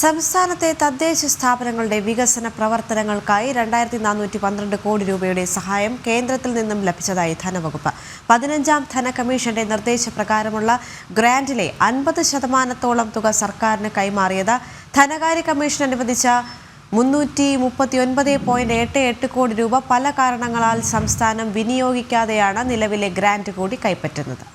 സംസ്ഥാനത്തെ തദ്ദേശ സ്ഥാപനങ്ങളുടെ വികസന പ്രവർത്തനങ്ങൾക്കായി രണ്ടായിരത്തി നാനൂറ്റി പന്ത്രണ്ട് കോടി രൂപയുടെ സഹായം കേന്ദ്രത്തിൽ നിന്നും ലഭിച്ചതായി ധനവകുപ്പ്. പതിനഞ്ചാം ധനകമ്മീഷന്റെ നിർദ്ദേശപ്രകാരമുള്ള ഗ്രാന്റിലെ അൻപത് ശതമാനത്തോളം തുക സർക്കാരിന് കൈമാറിയത് ധനകാര്യ കമ്മീഷൻ അനുവദിച്ച മുന്നൂറ്റി മുപ്പത്തി ഒൻപത് പോയിന്റ് എട്ട് എട്ട് കോടി രൂപ. പല കാരണങ്ങളാൽ സംസ്ഥാനം വിനിയോഗിക്കാതെയാണ് നിലവിലെ ഗ്രാന്റ് കൂടി കൈപ്പറ്റുന്നത്.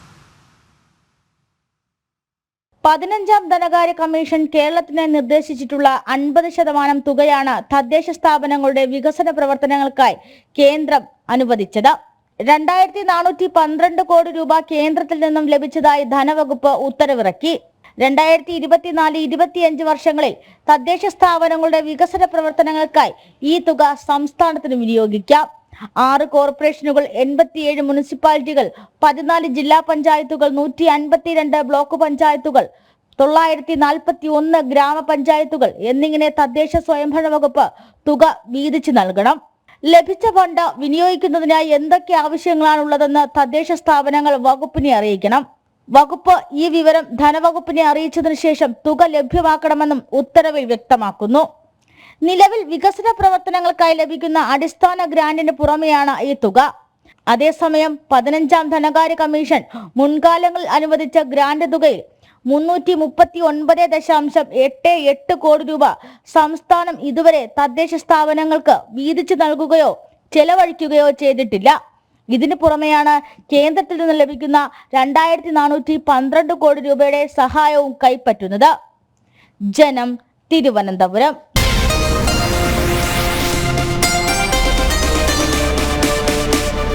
പതിനഞ്ചാം ധനകാര്യ കമ്മീഷൻ കേരളത്തിന് നിർദ്ദേശിച്ചിട്ടുള്ള അൻപത് ശതമാനം തുകയാണ് തദ്ദേശ സ്ഥാപനങ്ങളുടെ വികസന പ്രവർത്തനങ്ങൾക്കായി കേന്ദ്രം അനുവദിച്ചത്. രണ്ടായിരത്തി നാനൂറ്റി പന്ത്രണ്ട് കോടി രൂപ കേന്ദ്രത്തിൽ നിന്നും ലഭിച്ചതായി ധനവകുപ്പ് ഉത്തരവിറക്കി. രണ്ടായിരത്തി ഇരുപത്തിനാല് ഇരുപത്തിയഞ്ച് വർഷങ്ങളിൽ തദ്ദേശ സ്ഥാപനങ്ങളുടെ വികസന പ്രവർത്തനങ്ങൾക്കായി ഈ തുക സംസ്ഥാനത്തിന് വിനിയോഗിക്കാം. ആറ് കോർപ്പറേഷനുകൾ എൺപത്തിയേഴ് മുനിസിപ്പാലിറ്റികൾ പതിനാല് ജില്ലാ പഞ്ചായത്തുകൾ നൂറ്റി അൻപത്തിരണ്ട് ബ്ലോക്ക് പഞ്ചായത്തുകൾ തൊള്ളായിരത്തി നാൽപ്പത്തി ഒന്ന് ഗ്രാമപഞ്ചായത്തുകൾ എന്നിങ്ങനെ തദ്ദേശ സ്വയംഭരണ വകുപ്പ് തുക വീതിച്ചു നൽകണം. ലഭിച്ച ഫണ്ട് വിനിയോഗിക്കുന്നതിനായി എന്തൊക്കെ ആവശ്യങ്ങളാണുള്ളതെന്ന് തദ്ദേശ സ്ഥാപനങ്ങൾ വകുപ്പിനെ അറിയിക്കണം. വകുപ്പ് ഈ വിവരം ധനവകുപ്പിനെ അറിയിച്ചതിനു ശേഷം തുക ലഭ്യമാക്കണമെന്നും ഉത്തരവിൽ വ്യക്തമാക്കുന്നു. നിലവിൽ വികസന പ്രവർത്തനങ്ങൾക്കായി ലഭിക്കുന്ന അടിസ്ഥാന ഗ്രാന്റിന് പുറമെയാണ് ഈ തുക. അതേസമയം പതിനഞ്ചാം ധനകാര്യ കമ്മീഷൻ മുൻകാലങ്ങളിൽ അനുവദിച്ച ഗ്രാന്റ് തുകയിൽ മുന്നൂറ്റി മുപ്പത്തി ഒൻപത് ദശാംശം എട്ട് എട്ട് കോടി രൂപ സംസ്ഥാനം ഇതുവരെ തദ്ദേശ സ്ഥാപനങ്ങൾക്ക് വീതിച്ചു നൽകുകയോ ചെലവഴിക്കുകയോ ചെയ്തിട്ടില്ല. ഇതിനു പുറമെയാണ് കേന്ദ്രത്തിൽ നിന്ന് ലഭിക്കുന്ന രണ്ടായിരത്തി നാനൂറ്റി പന്ത്രണ്ട് കോടി രൂപയുടെ സഹായവും കൈപ്പറ്റുന്നത്. ജനം തിരുവനന്തപുരം.